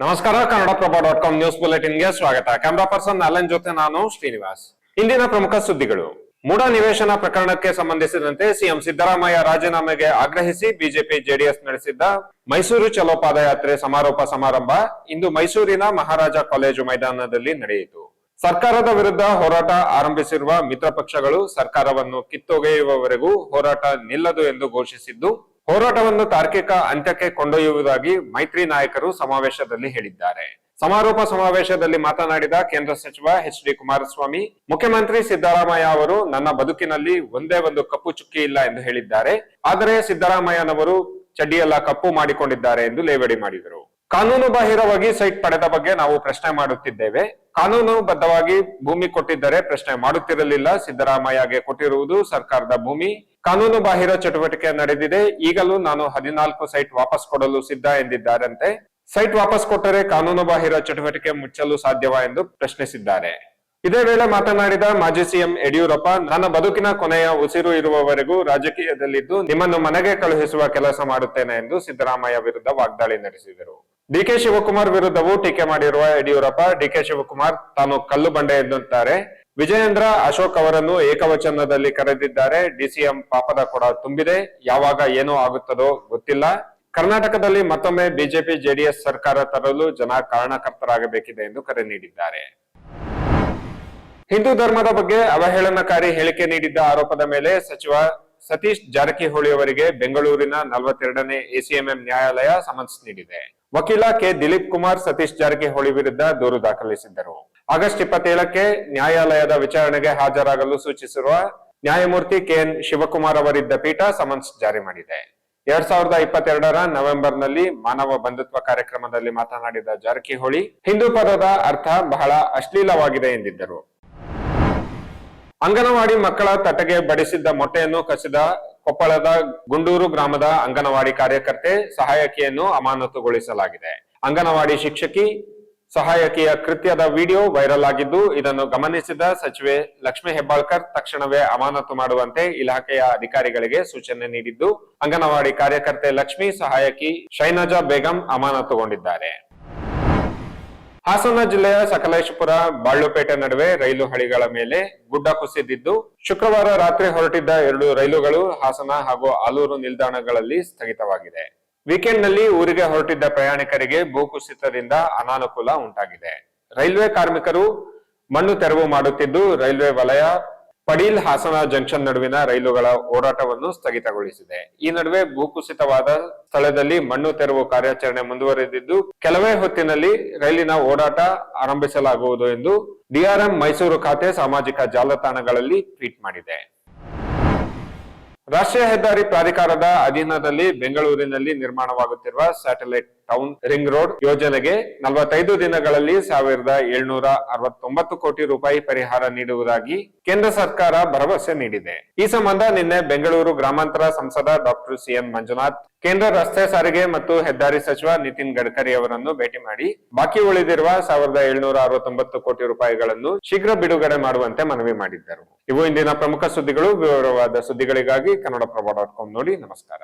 ನಮಸ್ಕಾರ Kannada Prabha dot com news ಬುಲೆಟಿನ್ಗೆ ಸ್ವಾಗತ. Camera person Alan ಜೊತೆ ನಾನು ಶ್ರೀನಿವಾಸ್. ಇಂದಿನ ಪ್ರಮುಖ ಸುದ್ದಿಗಳು. ಮೂಡ ನಿವೇಶನ ಪ್ರಕರಣಕ್ಕೆ ಸಂಬಂಧಿಸಿದಂತೆ ಸಿಎಂ ಸಿದ್ದರಾಮಯ್ಯ ರಾಜೀನಾಮೆಗೆ ಆಗ್ರಹಿಸಿ ಬಿಜೆಪಿ ಜೆಡಿಎಸ್ ನಡೆಸಿದ್ದ ಮೈಸೂರು ಚಲೋ ಪಾದಯಾತ್ರೆ ಸಮಾರೋಪ ಸಮಾರಂಭ ಇಂದು ಮೈಸೂರಿನ ಮಹಾರಾಜ ಕಾಲೇಜು ಮೈದಾನದಲ್ಲಿ ನಡೆಯಿತು. ಸರ್ಕಾರದ ವಿರುದ್ಧ ಹೋರಾಟ ಆರಂಭಿಸಿರುವ ಮಿತ್ರ ಪಕ್ಷಗಳು ಸರ್ಕಾರವನ್ನು ಕಿತ್ತೊಗೆಯುವವರೆಗೂ ಹೋರಾಟ ನಿಲ್ಲದು ಎಂದು ಘೋಷಿಸಿದ್ದು ಹೋರಾಟವನ್ನು ತಾರ್ಕಿಕ ಅಂತ್ಯಕ್ಕೆ ಕೊಂಡೊಯ್ಯುವುದಾಗಿ ಮೈತ್ರಿ ನಾಯಕರು ಸಮಾವೇಶದಲ್ಲಿ ಹೇಳಿದ್ದಾರೆ. ಸಮಾರೋಪ ಸಮಾವೇಶದಲ್ಲಿ ಮಾತನಾಡಿದ ಕೇಂದ್ರ ಸಚಿವ ಎಚ್ ಡಿ ಕುಮಾರಸ್ವಾಮಿ, ಮುಖ್ಯಮಂತ್ರಿ ಸಿದ್ದರಾಮಯ್ಯ ಅವರು ನನ್ನ ಬದುಕಿನಲ್ಲಿ ಒಂದೇ ಒಂದು ಕಪ್ಪು ಚುಕ್ಕಿ ಇಲ್ಲ ಎಂದು ಹೇಳಿದ್ದಾರೆ. ಆದರೆ ಸಿದ್ದರಾಮಯ್ಯನವರು ಚಡ್ಡಿಯೆಲ್ಲ ಕಪ್ಪು ಮಾಡಿಕೊಂಡಿದ್ದಾರೆ ಎಂದು ಲೇವಡಿ ಮಾಡಿದರು. ಕಾನೂನು ಬಾಹಿರವಾಗಿ ಸೈಟ್ ಪಡೆದ ಬಗ್ಗೆ ನಾವು ಪ್ರಶ್ನೆ ಮಾಡುತ್ತಿದ್ದೇವೆ. ಕಾನೂನು ಬದ್ಧವಾಗಿ ಭೂಮಿ ಕೊಟ್ಟಿದ್ದರೆ ಪ್ರಶ್ನೆ ಮಾಡುತ್ತಿರಲಿಲ್ಲ. ಸಿದ್ದರಾಮಯ್ಯಗೆ ಕೊಟ್ಟಿರುವುದು ಸರ್ಕಾರದ ಭೂಮಿ. ಕಾನೂನು ಬಾಹಿರ ಚಟುವಟಿಕೆ ನಡೆದಿದೆ. ಈಗಲೂ ನಾನು ಹದಿನಾಲ್ಕು ಸೈಟ್ ವಾಪಸ್ ಕೊಡಲು ಸಿದ್ಧ ಎಂದಿದ್ದಾರಂತೆ. ಸೈಟ್ ವಾಪಸ್ ಕೊಟ್ಟರೆ ಕಾನೂನು ಬಾಹಿರ ಚಟುವಟಿಕೆ ಮುಚ್ಚಲು ಸಾಧ್ಯವಾ ಎಂದು ಪ್ರಶ್ನಿಸಿದ್ದಾರೆ. ಇದೇ ವೇಳೆ ಮಾತನಾಡಿದ ಮಾಜಿ ಸಿಎಂ ಯಡಿಯೂರಪ್ಪ, ನನ್ನ ಬದುಕಿನ ಕೊನೆಯ ಉಸಿರು ಇರುವವರೆಗೂ ರಾಜಕೀಯದಲ್ಲಿದ್ದು ನಿಮ್ಮನ್ನು ಮನೆಗೆ ಕಳುಹಿಸುವ ಕೆಲಸ ಮಾಡುತ್ತೇನೆ ಎಂದು ಸಿದ್ದರಾಮಯ್ಯ ವಿರುದ್ಧ ವಾಗ್ದಾಳಿ ನಡೆಸಿದರು. ಡಿಕೆ ಶಿವಕುಮಾರ್ ವಿರುದ್ಧವೂ ಟೀಕೆ ಮಾಡಿರುವ ಯಡಿಯೂರಪ್ಪ, ಡಿಕೆ ಶಿವಕುಮಾರ್ ತಾನು ಕಲ್ಲು ಬಂಡೆ ಎನ್ನುತ್ತಾರೆ. ವಿಜಯೇಂದ್ರ ಅಶೋಕ್ ಅವರನ್ನು ಏಕವಚನದಲ್ಲಿ ಕರೆದಿದ್ದಾರೆ. ಡಿಸಿಎಂ ಪಾಪದ ಕೊಡ ತುಂಬಿದೆ. ಯಾವಾಗ ಏನೋ ಆಗುತ್ತದೋ ಗೊತ್ತಿಲ್ಲ. ಕರ್ನಾಟಕದಲ್ಲಿ ಮತ್ತೊಮ್ಮೆ ಬಿಜೆಪಿ, ಜೆಡಿಎಸ್ ಸರ್ಕಾರ ತರಲು ಜನ ಕಾರಣಕರ್ತರಾಗಬೇಕಿದೆ ಎಂದು ಕರೆ ನೀಡಿದ್ದಾರೆ. ಹಿಂದೂ ಧರ್ಮದ ಬಗ್ಗೆ ಅವಹೇಳನಕಾರಿ ಹೇಳಿಕೆ ನೀಡಿದ್ದ ಆರೋಪದ ಮೇಲೆ ಸಚಿವ ಸತೀಶ್ ಜಾರಕಿಹೊಳಿ ಅವರಿಗೆ ಬೆಂಗಳೂರಿನ ನಲವತ್ತೆರಡನೇ ಎಸಿಎಂಎಂ ನ್ಯಾಯಾಲಯ ಸಮನ್ಸ್ ನೀಡಿದೆ. ವಕೀಲ ಕೆ. ದಿಲೀಪ್ ಕುಮಾರ್ ಸತೀಶ್ ಜಾರಕಿಹೊಳಿ ವಿರುದ್ಧ ದೂರು ದಾಖಲಿಸಿದ್ದರು. ಆಗಸ್ಟ್ ಇಪ್ಪತ್ತೇಳಕ್ಕೆ ನ್ಯಾಯಾಲಯದ ವಿಚಾರಣೆಗೆ ಹಾಜರಾಗಲು ಸೂಚಿಸಿರುವ ನ್ಯಾಯಮೂರ್ತಿ ಕೆಎನ್ ಶಿವಕುಮಾರ್ ಅವರಿದ್ದ ಪೀಠ ಸಮನ್ಸ್ ಜಾರಿ ಮಾಡಿದೆ. ಎರಡ್ ಸಾವಿರದ ಇಪ್ಪತ್ತೆರಡರ ನವೆಂಬರ್ನಲ್ಲಿ ಮಾನವ ಬಂಧುತ್ವ ಕಾರ್ಯಕ್ರಮದಲ್ಲಿ ಮಾತನಾಡಿದ ಜಾರಕಿಹೊಳಿ, ಹಿಂದೂ ಪದದ ಅರ್ಥ ಬಹಳ ಅಶ್ಲೀಲವಾಗಿದೆ ಎಂದಿದ್ದರು. ಅಂಗನವಾಡಿ ಮಕ್ಕಳ ತಟಗೆ ಬಡಿಸಿದ್ದ ಮೊಟ್ಟೆಯನ್ನು ಕಸಿದ ಕೊಪ್ಪಳದ ಗುಂಡೂರು ಗ್ರಾಮದ ಅಂಗನವಾಡಿ ಕಾರ್ಯಕರ್ತೆ ಸಹಾಯಕಿಯನ್ನು ಅಮಾನತುಗೊಳಿಸಲಾಗಿದೆ. ಅಂಗನವಾಡಿ ಶಿಕ್ಷಕಿ ಸಹಾಯಕಿಯ ಕೃತ್ಯದ ವಿಡಿಯೋ ವೈರಲ್ ಆಗಿದ್ದು, ಇದನ್ನು ಗಮನಿಸಿದ ಸಚಿವೆ ಲಕ್ಷ್ಮೀ ಹೆಬ್ಬಾಳ್ಕರ್ ತಕ್ಷಣವೇ ಅಮಾನತು ಮಾಡುವಂತೆ ಇಲಾಖೆಯ ಅಧಿಕಾರಿಗಳಿಗೆ ಸೂಚನೆ ನೀಡಿದ್ದು, ಅಂಗನವಾಡಿ ಕಾರ್ಯಕರ್ತೆ ಲಕ್ಷ್ಮಿ ಸಹಾಯಕಿ ಶೈನಜಾ ಬೇಗಂ ಅಮಾನತುಗೊಂಡಿದ್ದಾರೆ. ಹಾಸನ ಜಿಲ್ಲೆಯ ಸಕಲೇಶಪುರ ಬಾಳುಪೇಟೆ ನಡುವೆ ರೈಲು ಹಳಿಗಳ ಮೇಲೆ ಗುಡ್ಡ ಕುಸಿದಿದ್ದು, ಶುಕ್ರವಾರ ರಾತ್ರಿ ಹೊರಟಿದ್ದ ಎರಡು ರೈಲುಗಳು ಹಾಸನ ಹಾಗೂ ಆಲೂರು ನಿಲ್ದಾಣಗಳಲ್ಲಿ ಸ್ಥಗಿತವಾಗಿದೆ. ವೀಕೆಂಡ್ನಲ್ಲಿ ಊರಿಗೆ ಹೊರಟಿದ್ದ ಪ್ರಯಾಣಿಕರಿಗೆ ಭೂಕುಸಿತದಿಂದ ಅನಾನುಕೂಲ ಉಂಟಾಗಿದೆ. ರೈಲ್ವೆ ಕಾರ್ಮಿಕರು ಮಣ್ಣು ತೆರವು ಮಾಡುತ್ತಿದ್ದು, ರೈಲ್ವೆ ವಲಯ ಪಡೀಲ್ ಹಾಸನ ಜಂಕ್ಷನ್ ನಡುವಿನ ರೈಲುಗಳ ಓಡಾಟವನ್ನು ಸ್ಥಗಿತಗೊಳಿಸಿದೆ. ಈ ನಡುವೆ ಭೂಕುಸಿತವಾದ ಸ್ಥಳದಲ್ಲಿ ಮಣ್ಣು ತೆರವು ಕಾರ್ಯಾಚರಣೆ ಮುಂದುವರೆದಿದ್ದು, ಕೆಲವೇ ಹೊತ್ತಿನಲ್ಲಿ ರೈಲಿನ ಓಡಾಟ ಆರಂಭಿಸಲಾಗುವುದು ಎಂದು ಡಿಆರ್ಎಂ ಮೈಸೂರು ಖಾತೆ ಸಾಮಾಜಿಕ ಜಾಲತಾಣಗಳಲ್ಲಿ ಟ್ವೀಟ್ ಮಾಡಿದೆ. ರಾಷ್ಟ್ರೀಯ ಹೆದ್ದಾರಿ ಪ್ರಾಧಿಕಾರದ ಅಧೀನದಲ್ಲಿ ಬೆಂಗಳೂರಿನಲ್ಲಿ ನಿರ್ಮಾಣವಾಗುತ್ತಿರುವ ಸ್ಯಾಟಲೈಟ್ ಟೌನ್ ರಿಂಗ್ ರೋಡ್ ಯೋಜನೆಗೆ ನಲವತ್ತೈದು ದಿನಗಳಲ್ಲಿ ಸಾವಿರದ ಏಳ್ನೂರ ಅರವತ್ತೊಂಬತ್ತು ಕೋಟಿ ರೂಪಾಯಿ ಪರಿಹಾರ ನೀಡುವುದಾಗಿ ಕೇಂದ್ರ ಸರ್ಕಾರ ಭರವಸೆ ನೀಡಿದೆ. ಈ ಸಂಬಂಧ ನಿನ್ನೆ ಬೆಂಗಳೂರು ಗ್ರಾಮಾಂತರ ಸಂಸದ ಡಾಕ್ಟರ್ ಸಿಎಂ ಮಂಜುನಾಥ್, ಕೇಂದ್ರ ರಸ್ತೆ ಸಾರಿಗೆ ಮತ್ತು ಹೆದ್ದಾರಿ ಸಚಿವ ನಿತಿನ್ ಗಡ್ಕರಿ ಅವರನ್ನು ಭೇಟಿ ಮಾಡಿ ಬಾಕಿ ಉಳಿದಿರುವ ಸಾವಿರದ ಏಳ್ನೂರ ಅರವತ್ತೊಂಬತ್ತು ಕೋಟಿ ರೂಪಾಯಿಗಳನ್ನು ಶೀಘ್ರ ಬಿಡುಗಡೆ ಮಾಡುವಂತೆ ಮನವಿ ಮಾಡಿದ್ದರು. ಇವು ಇಂದಿನ ಪ್ರಮುಖ ಸುದ್ದಿಗಳು. ವಿವರವಾದ ಸುದ್ದಿಗಳಿಗಾಗಿ ಕನ್ನಡ ಪ್ರಭಾ ಡಾಟ್ ಕಾಮ್ ನೋಡಿ. ನಮಸ್ಕಾರ.